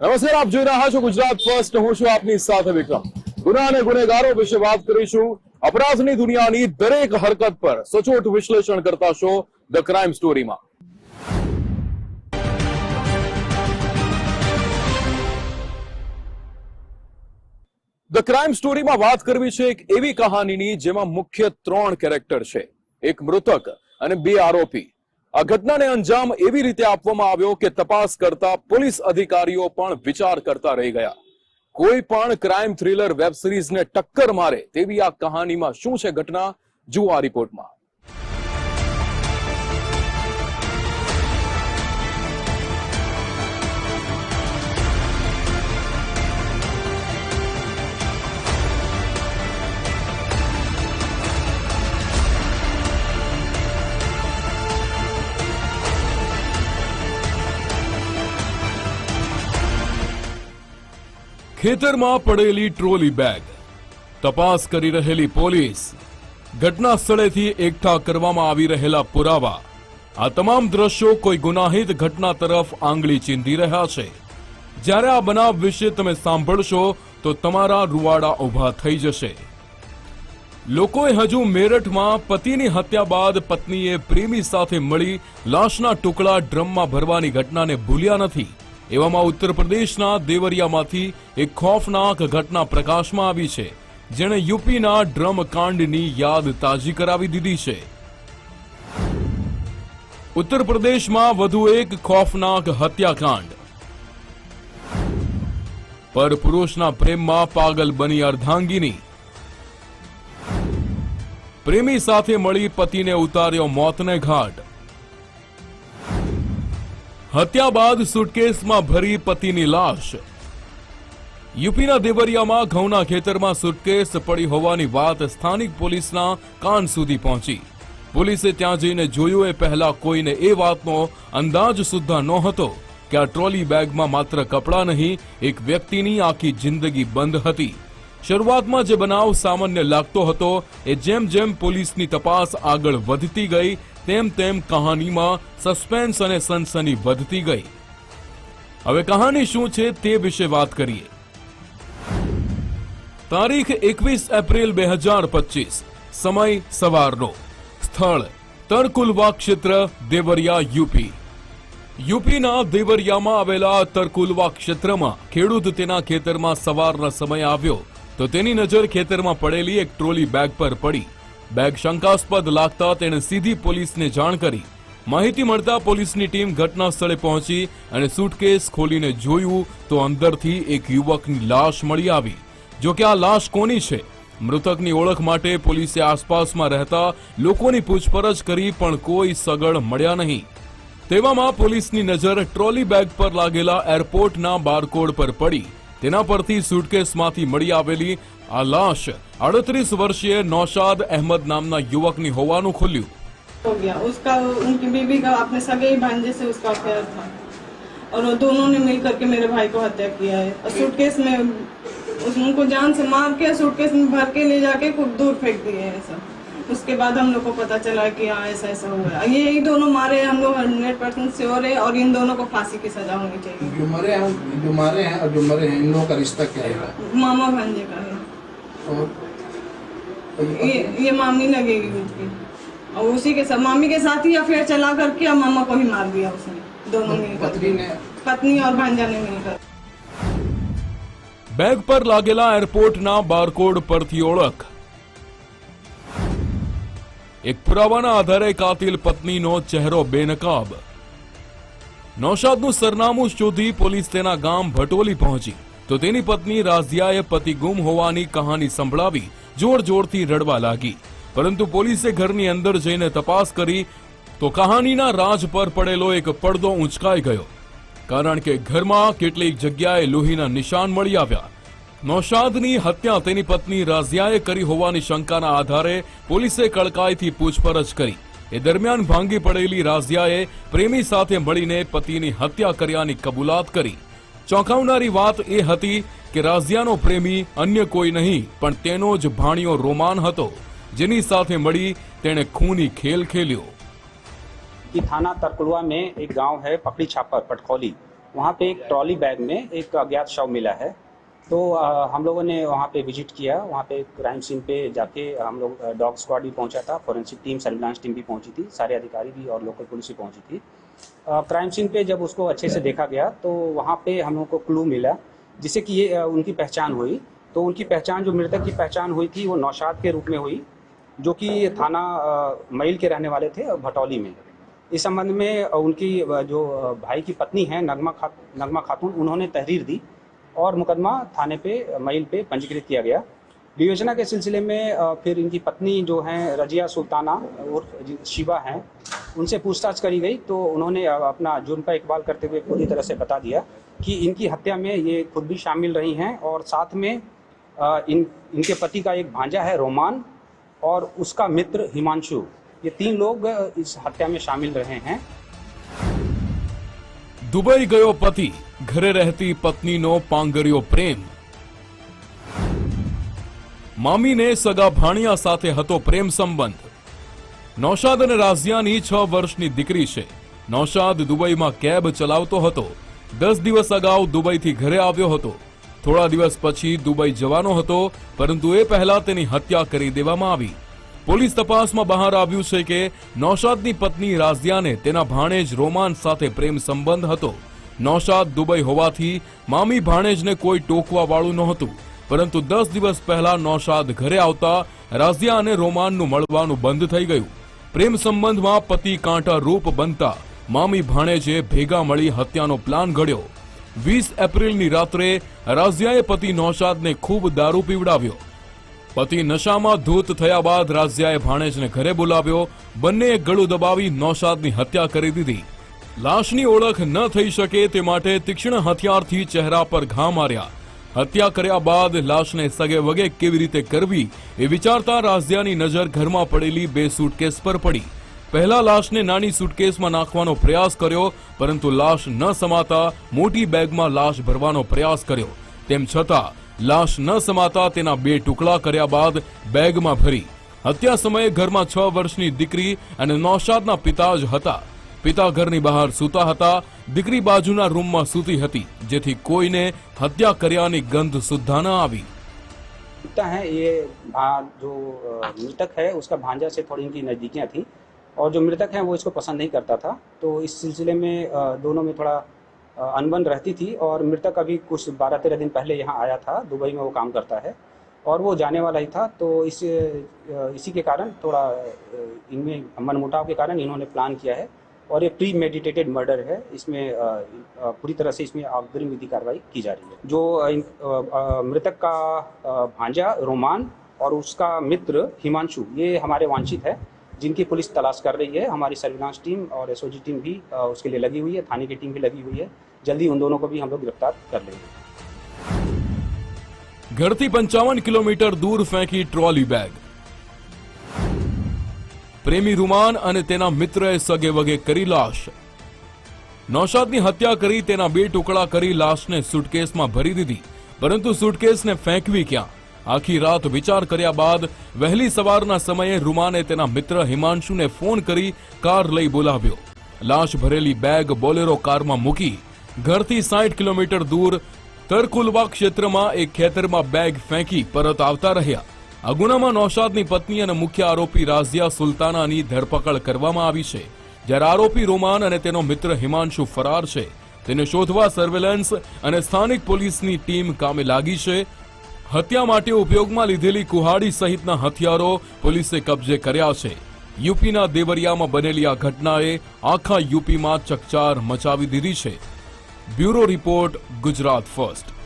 નમસ્કાર, આપ જોઈ રહ્યા છો ગુજરાત ફર્સ્ટ. હું છું આપની સાથે વિક્રમ. ગુના અને ગુનેગારો વિશે વાત કરીશું. અપરાધની દુનિયાની દરેક હરકત પર સચોટ વિશ્લેષણ કરતા શો ધ ક્રાઇમ સ્ટોરીમાં ધ ક્રાઇમ સ્ટોરીમાં વાત કરવી છે એક એવી કહાનીની જેમાં મુખ્ય ત્રણ કેરેક્ટર છે. એક મૃતક અને બે આરોપી. આ ઘટનાને અંજામ એવી રીતે આપવામાં આવ્યો કે તપાસ કરતા પોલીસ અધિકારીઓ પણ વિચાર કરતા રહી ગયા. કોઈ પણ ક્રાઇમ થ્રિલર વેબ સિરીઝને ટક્કર મારે તેવી આ કહાનીમાં શું છે ઘટના? જુઓ આ રિપોર્ટમાં. ખેતરમાં પડેલી ટ્રોલી બેગ. તપાસ કરી રહેલી પોલીસ. ઘટના સ્થળેથી એકઠા કરવામાં આવી રહેલા પુરાવા. આ તમામ દ્રશ્યો કોઈ ગુનાહિત ઘટના તરફ આંગળી ચીંધી રહ્યા છે. જ્યારે આ બનાવ વિશે તમે સાંભળશો, તો તમારા રૂવાડા ઊભા થઈ જશે. લોકોએ હજુ મેરઠમાં પતિની હત્યા બાદ પત્નીએ પ્રેમી સાથે મળી લાશના ટુકડા ડ્રમમાં ભરવાની ઘટનાને ભૂલ્યા નથી. એવામાં ઉત્તર પ્રદેશના દેવરિયામાંથી એક ખોફનાક ઘટના પ્રકાશમાં આવી છે, જેણે યુપીના ડ્રમ કાંડની યાદ તાજી કરાવી દીધી છે. ઉત્તર પ્રદેશમાં વધુ એક ખોફનાક હત્યાકાંડ. પર પુરુષના પ્રેમમાં પાગલ બની અર્ધાંગીની. પ્રેમી સાથે મળી પતિને ઉતાર્યો મોતને ઘાટ. હત્યા બાદ સુટકેસમાં ભરી પતિની લાશ. યુપીના દેવરિયામાં ઘઉંના ખેતરમાં સુટકેસ પડી હોવાની વાત સ્થાનિક પોલીસના કાન સુધી પહોંચી. પોલીસે ત્યાં જઈને જોયું એ પહેલા કોઈને એ વાતનો અંદાજ સુદ્ધા નહોતો કે આ ટ્રોલી બેગમાં માત્ર કપડાં નહીં, એક વ્યક્તિની આખી જિંદગી બંધ હતી. શરૂઆતમાં જે બનાવ સામાન્ય લાગતો હતો, એ જેમ જેમ પોલીસની તપાસ આગળ વધતી ગઈ તેમ તેમ કહાનીમાં સસ્પેન્સ અને સનસની વધતી ગઈ. હવે કહાની શું છે તે વિશે વાત કરીએ. તારીખ એકવીસ એપ્રિલ બે હજાર પચીસ, સમય સવારનો. સ્થળ, તરકુલવા ક્ષેત્ર, દેવરિયા, યુપી. યુપીના દેવરિયામાં આવેલા તરકુલવા ક્ષેત્રમાં ખેડૂત તેના ખેતરમાં સવારના સમય આવ્યો, તો તેની નજર ખેતરમાં પડેલી એક ટ્રોલી બેગ પર પડી. બેગ શંકાસ્પદ લાગતા તેણે સીધી પોલીસને જાણ કરી. માહિતી મળતા પોલીસની ટીમ ઘટના સ્થળે પહોંચી અને સુટકેસ ખોલીને જોયું તો અંદરથી એક યુવકની લાશ મળી આવી. જોકે આ લાશ કોની છે? મૃતકની ઓળખ માટે પોલીસે આસપાસમાં રહેતા લોકોની પૂછપરછ કરી પણ કોઈ સગળ મળ્યા નહીં. તેવામાં પોલીસની નજર ટ્રોલી બેગ પર લાગેલા એરપોર્ટના બારકોડ પર પડી. તેના પરથી સુટકેસમાંથી મળી આવેલી આ લાશ અડત્રીસ વર્ષીય નૌશાદ અહેમદ નામના યુવકની હોવાનું ખુલ્યું हो गया उसका उनकी बीबी का अपने सगे ही भांजे से उसका अफेयर था और वो दोनों ने मिल करके मेरे भाई को हत्या किया है और सूटकेस में उस उनको जान से मार के सूटकेस में भर के ले जाके खूब दूर फेंक दिए हैं सब उसके बाद हम लोग को पता चला कि हाँ ऐसा ऐसा हुआ है ये ही दोनों मारे हैं, हम लोग हंड्रेड परसेंट श्योर है और इन दोनों को फांसी की सजा होनी चाहिए जो मरे हैं जो मारे हैं और जो मरे हैं इन लोगों का रिश्ता क्या है मामा भांजे का है और और ये ये ये मामी लगेगी उसकी और उसी के साथ मामी के साथ ही अफेयर चला करके और मामा को ही मार दिया उसने दोनों मिलकर पत्नी ने पत्नी और भांजा ने मिलकर બેગ પર લાગેલા એરપોર્ટના બારકોડ પરથી ઓળખ એક પુરાવાના આધારે કાતિલ પત્નીનો ચહેરો બેનકાબ નૌશાદનું સરનામું શોધી પોલીસ તેના ગામ ભટોલી પહોંચી તો તેની પત્ની રાઝિયાએ પતિ ગુમ હોવાની કહાની સંભળાવી જોર જોરથી રડવા લાગી. પરંતુ પોલીસે ઘરની અંદર જઈને તપાસ કરી તો કહાનીના રાજ પર પડેલો એક પડદો ઊંચકાઈ ગયો. કારણ કે ઘરમાં કેટલીક જગ્યાએ લોહીના નિશાન મળી આવ્યા. નૌશાદની હત્યા તેની પત્ની રાઝિયાએ કરી હોવાની શંકાના આધારે પોલીસે કડકાઈથી પૂછપરછ કરી. એ દરમિયાન ભાંગી પડેલી રાઝિયાએ પ્રેમી સાથે મળીને પતિની હત્યા કર્યાની કબૂલાત કરી. ચોંકાવનારી વાત એ હતી કે રાઝિયાનો પ્રેમી અન્ય કોઈ નહીં પણ તેનો જ ભાણિયો રોમાન હતો જેની સાથે મળી તેણે ખૂની ખેલ ખેલ્યો कि थाना तरकुलवा में एक गांव है पकड़ी छापर पटखौली वहाँ पे एक ट्रॉली बैग में एक अज्ञात शव मिला है तो अ, हम लोगों ने वहाँ पे विजिट किया वहाँ पे क्राइम सीन पे जाके हम लोग अ, डॉग स्क्वाड भी पहुँचा था फॉरेंसिक टीम सर्विलांस टीम भी पहुँची थी सारे अधिकारी भी और लोकल पुलिस भी पहुँची थी अ, क्राइम सीन पे जब उसको अच्छे से देखा गया तो वहाँ पे हम लोग को क्लू मिला, जिससे कि ये उनकी पहचान हुई। तो उनकी पहचान, जो मृतक की पहचान हुई थी, वो नौशाद के रूप में हुई, जो कि थाना मईल के रहने वाले थे, भटौली में। इस संबंध में उनकी जो भाई की पत्नी है, नगमा खा, नगमा खातून, उन्होंने तहरीर दी और मुकदमा थाने पे, मईल पे पंजीकृत किया गया। विवेचना के सिलसिले में फिर इनकी पत्नी जो हैं, रजिया सुल्ताना और शिवा हैं उनसे पूछताछ करी गई तो उन्होंने अ, अपना जुर्म का इकबाल करते हुए पूरी तरह से बता दिया कि इनकी हत्या में ये खुद भी शामिल रही हैं और साथ में अ, इन इनके पति का एक भांजा है रोमान और उसका मित्र हिमांशु ये तीन लोग अ, इस हत्या में शामिल रहे हैं દુબઈ ગયો પતિ ઘરે રહેતી પત્નીનો પાંગર્યો પ્રેમ મામીને સગા ભાણિયા સાથે હતો પ્રેમ સંબંધ નૌશાદ અને રાઝિયાની છ વર્ષની દીકરી છે. નૌશાદ દુબઈમાં કેબ ચલાવતો હતો. દસ દિવસ અગાઉ દુબઈથી ઘરે આવ્યો હતો. થોડા દિવસ પછી દુબઈ જવાનો હતો, પરંતુ એ પહેલા તેની હત્યા કરી દેવામાં આવી. પોલીસ તપાસમાં બહાર આવ્યું છે કે નૌશાદની પત્ની રાઝિયાને તેના ભાણેજ રોમાન સાથે પ્રેમ સંબંધ હતો. નૌશાદ દુબઈ હોવાથી મામી ભાણેજને કોઈ ટોકવા વાળું નહોતું. પરંતુ દસ દિવસ પહેલા નૌશાદ ઘરે આવતા રાઝિયા અને રોમાનનું મળવાનું બંધ થઈ ગયું. પ્રેમ સંબંધમાં પતિ કાંટા રૂપ બનતા મામી ભાણેજે ભેગા મળી હત્યાનો પ્લાન ઘડ્યો. વીસ એપ્રિલની રાત્રે રાઝિયાએ પતિ નૌશાદને ખૂબ દારૂ પીવડાવ્યો. પતિ નશામાં ધૂત થયા બાદ રાઝિયાએ ભાણેજને ઘરે બોલાવ્યો. બંનેએ ગળું દબાવી નૌશાદની હત્યા કરી દીધી. લાશની ઓળખ ન થઈ શકે તે માટે તીક્ષ્ણ હથિયારથી ચહેરા પર ઘા માર્યા. હત્યા કર્યા બાદ લાશને સગે વગે કેવી રીતે કરવી એ વિચારતા રાઝિયાની નજર ઘરમાં પડેલી બે સુટકેસ પર પડી. પહેલા લાશને નાની સુટકેસમાં નાખવાનો પ્રયાસ કર્યો, પરંતુ લાશ ન સમાતા મોટી બેગમાં લાશ ભરવાનો પ્રયાસ કર્યો. તેમ છતાં, લાશ ન સમાતા તેના બે ટુકડા કર્યા બાદ બેગમાં ભરી. હત્યા સમયે ઘરમાં છ વર્ષની દીકરી અને નૌશાદના પિતા જ હતા. પિતા ઘરની બહાર સૂતા હતા દીકરી બાજુના રૂમમાં સૂતી હતી જેથી કોઈને હત્યા કર્યાની ગંધ સુદ્ધા ન આવી दिखता है ये भा- जो अ, मृतक है उसका भांजा से थोड़ी इनकी नज़दीकियाँ थी और जो मृतक है वो इसको पसंद नहीं करता था तो इस सिलसिले में अ, दोनों में थोड़ा अ, अनबन रहती थी और मृतक अभी कुछ बारह तेरह दिन पहले यहाँ आया था दुबई में वो काम करता है और वो जाने वाला ही था तो इस अ, इसी के कारण थोड़ा अ, इनमें मनमुटाव के कारण इन्होंने प्लान किया है और ये प्री मेडिटेटेड मर्डर है। इसमें पूरी तरह से इसमें अग्रिम विधि कार्रवाई की जा रही है। जो मृतक का भांजा, रोमान और उसका मित्र हिमांशु, ये हमारे वांछित है, जिनकी पुलिस तलाश कर रही है। हमारी सर्विलांस टीम और एसओजी टीम भी उसके लिए लगी हुई है, थाने की टीम भी लगी हुई है। जल्दी उन दोनों को भी हम लोग गिरफ़्तार कर लेंगे। घड़ती पंचावन किलोमीटर दूर फेंकी ट्रॉली बैग। પ્રેમી રૂમાન અને તેના મિત્રએ સગે વગે કરી લાશ. નૌશાદની હત્યા કરી તેના બે ટુકડા કરી લાશને સુટકેસમાં ભરી દીધી. પરંતુ સુટકેસને ફેંકવી ક્યાં? આખી રાત વિચાર કર્યા બાદ વહેલી સવારના સમયે રૂમાને તેના મિત્ર હિમાંશુને ફોન કરી કાર લઈ બોલાવ્યો. લાશ ભરેલી બેગ બોલેરો કારમાં મૂકી ઘરથી સાઠ કિલોમીટર દૂર તરકુલવા ક્ષેત્રમાં એક ખેતરમાં બેગ ફેંકી પરત આવતા રહ્યા. આ ગુનામાં નૌશાદની પત્ની અને મુખ્ય આરોપી રાઝિયા સુલતાનાની ધરપકડ કરવામાં આવી છે. જ્યારે આરોપી રોમાન અને તેનો મિત્ર હિમાંશુ ફરાર છે, તેને શોધવા સર્વેલન્સ અને સ્થાનિક પોલીસની ટીમ કામે લાગી છે. હત્યા માટે ઉપયોગમાં લીધેલી કુહાડી સહિતના હથિયારો પોલીસે કબજે કર્યા છે. યુપીના દેવરિયામાં બનેલી આ ઘટનાએ આખા યુપીમાં ચકચાર મચાવી દીધી છે. Bureau report Gujarat first.